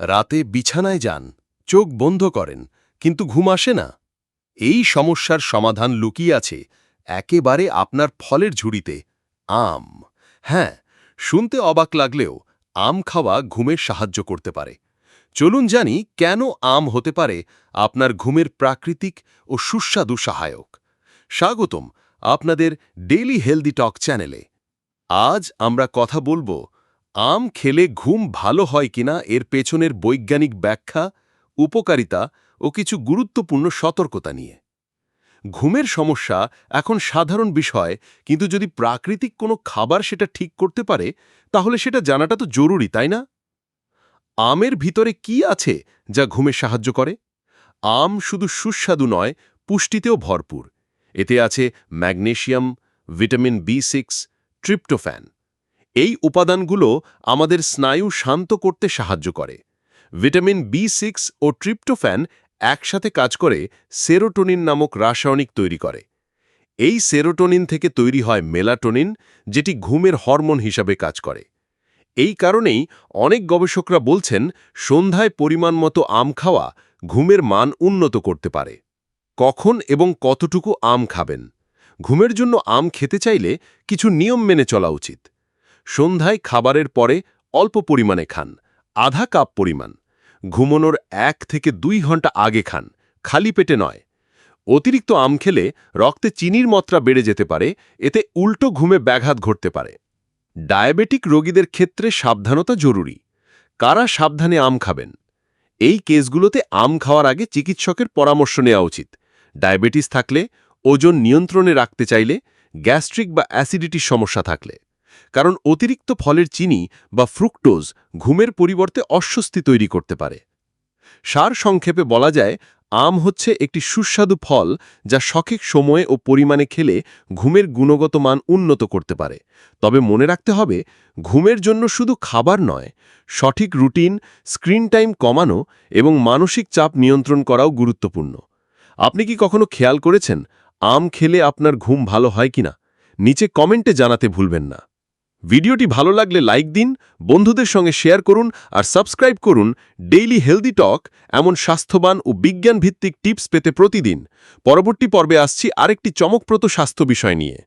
রাতে বিছানায় যান, চোখ বন্ধ করেন, কিন্তু ঘুম আসে না। এই সমস্যার সমাধান লুকিয়ে আছে একেবারে আপনার ফলের ঝুড়িতে, আম। হ্যাঁ শুনতে অবাক লাগলেও আম খাওয়া ঘুমের সাহায্য করতে পারে। চলুন জানি কেন আম হতে পারে আপনার ঘুমের প্রাকৃতিক ও সুস্বাদু সহায়ক। স্বাগতম আপনাদের ডেইলি হেলদি টক চ্যানেলে। আজ আমরা কথা বলব আম খেলে ঘুম ভালো হয় কিনা এর পেছনের বৈজ্ঞানিক ব্যাখ্যা, উপকারিতা ও কিছু গুরুত্বপূর্ণ সতর্কতা নিয়ে। ঘুমের সমস্যা এখন সাধারণ বিষয়, কিন্তু যদি প্রাকৃতিক কোনো খাবার সেটা ঠিক করতে পারে, তাহলে সেটা জানাটা তো জরুরি, তাই না? আমের ভিতরে কি আছে যা ঘুমে সাহায্য করে? আম শুধু সুস্বাদু নয়, পুষ্টিতেও ভরপুর। এতে আছে magnesium, vitamin B six, tryptophan. এই উপাদানগুলো আমাদের স্নায়ু শান্ত করতে সাহায্য করে। ভিটামিন বি সিক্স ও ট্রিপ্টোফ্যান একসাথে কাজ করে সেরোটোনিন নামক রাসায়নিক তৈরি করে। এই সেরোটোনিন থেকে তৈরি হয় মেলাটোনিন, যেটি ঘুমের হরমোন হিসাবে কাজ করে। এই কারণেই অনেক গবেষকরা বলছেন, সন্ধ্যায় পরিমাণ মতো আম খাওয়া ঘুমের মান উন্নত করতে পারে। কখন এবং কতটুকু আম খাবেন? ঘুমের জন্য আম খেতে চাইলে কিছু নিয়ম মেনে চলা উচিত। সন্ধ্যায় খাবারের পরে অল্প পরিমাণে খান, আধা কাপ পরিমাণ। ঘুমনোর এক থেকে দুই ঘণ্টা আগে খান, খালি পেটে নয়। অতিরিক্ত আম খেলে রক্তে চিনির মাত্রা বেড়ে যেতে পারে, এতে উল্টো ঘুমে ব্যাঘাত ঘটতে পারে। ডায়াবেটিক রোগীদের ক্ষেত্রে সাবধানতা জরুরি। কারা সাবধানে আম খাবেন? এই কেসগুলোতে আম খাওয়ার আগে চিকিৎসকের পরামর্শ নেওয়া উচিত। ডায়াবেটিস থাকলে ওজন নিয়ন্ত্রণে রাখতে চাইলে গ্যাস্ট্রিক বা অ্যাসিডিটির সমস্যা থাকলে। কারণ অতিরিক্ত ফলের চিনি বা ফ্রুক্টোজ ঘুমের পরিবর্তে অস্বস্তি তৈরি করতে পারে। সার সংক্ষেপে বলা যায়, আম হচ্ছে একটি সুস্বাদু ফল যা সঠিক সময়ে ও পরিমাণে খেলে ঘুমের গুণগত মান উন্নত করতে পারে। তবে মনে রাখতে হবে, ঘুমের জন্য শুধু খাবার নয়, সঠিক রুটিন, স্ক্রিন টাইম কমানো এবং মানসিক চাপ নিয়ন্ত্রণ করাও গুরুত্বপূর্ণ। আপনি কি কখনো খেয়াল করেছেন, আম খেলে আপনার ঘুম ভালো হয় কিনা? নিচে কমেন্টে জানাতে ভুলবেন না। ভিডিওটি ভালো লাগলে লাইক দিন, বন্ধুদের সঙ্গে শেয়ার করুন আর সাবস্ক্রাইব করুন ডেইলি হেলদি টক, এমন স্বাস্থ্যবান ও বিজ্ঞানভিত্তিক টিপস পেতে প্রতিদিন। পরবর্তী পর্বে আসছি আরেকটি চমকপ্রদ স্বাস্থ্য বিষয় নিয়ে।